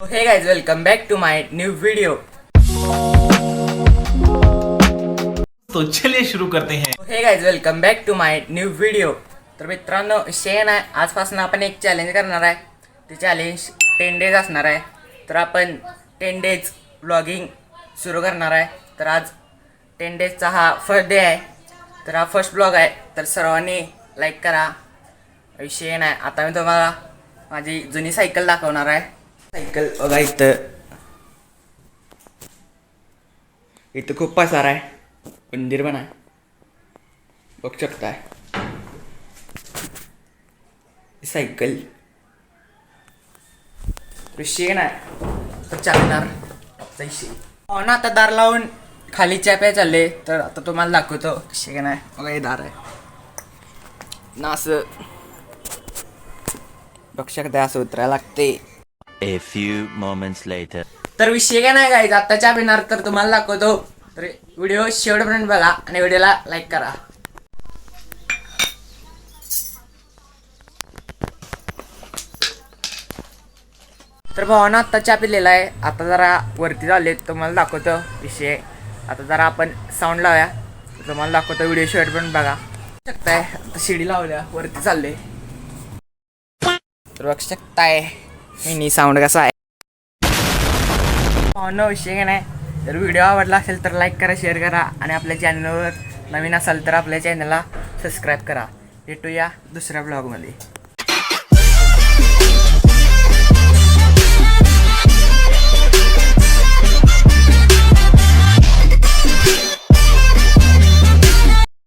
Hey guys welcome back to my new video तो चलिए शुरू करते हैं। Hey guys welcome back to my new video तर मित्रांनो शेण आहे. आजपासून आपण एक चॅलेंज करणार आहे. ते चॅलेंज टेन डेज असणार आहे. तर आपण टेन डेज ब्लॉगिंग सुरू करणार आहे. तर आज टेन डेजचा हा फर्स्ट डे आहे. तर हा फर्स्ट ब्लॉग आहे. तर सर्वांनी लाईक करा. विषय नाही आता मी तुम्हाला माझी जुनी सायकल दाखवणार आहे. सायकल बघा इथं इथं खूप पसार आहे. मंदिर पण आहे. बघू शकताय. सायकल. विषय आहे तर चालणार हो ना आता दार लावून खाली च्या प्या चालले तर आता तुम्हाला दाखवतो विषय नाही. बघा हे दार आहे. ना असं. बघू शकताय असं उतरायला लागते. A few moments later. तर विषय काय नाही गाईज आत्ताच्या पिणार तर तुम्हाला दाखवतो. तर व्हिडिओ शेवटपर्यंत बघा आणि व्हिडिओला लाईक करा. तर भावानं आत्ता चहा पिलेला आहे आता जरा वरती झाले तुम्हाला दाखवतो विषय. आता जरा आपण साऊंड लावूया. तुम्हाला दाखवतो व्हिडिओ शेवटपर्यंत बघा. शकताय? आता शिडी लावल्या वरती चालले तर बघ शकताय. मिनी साऊंड कसा आहे हो विषय काय नाही जर व्हिडिओ आवडला असेल तर लाईक करा शेअर करा आणि आपल्या चॅनलवर नवीन असाल तर आपल्या चॅनलला सबस्क्राईब करा भेटूया दुसऱ्या ब्लॉगमध्ये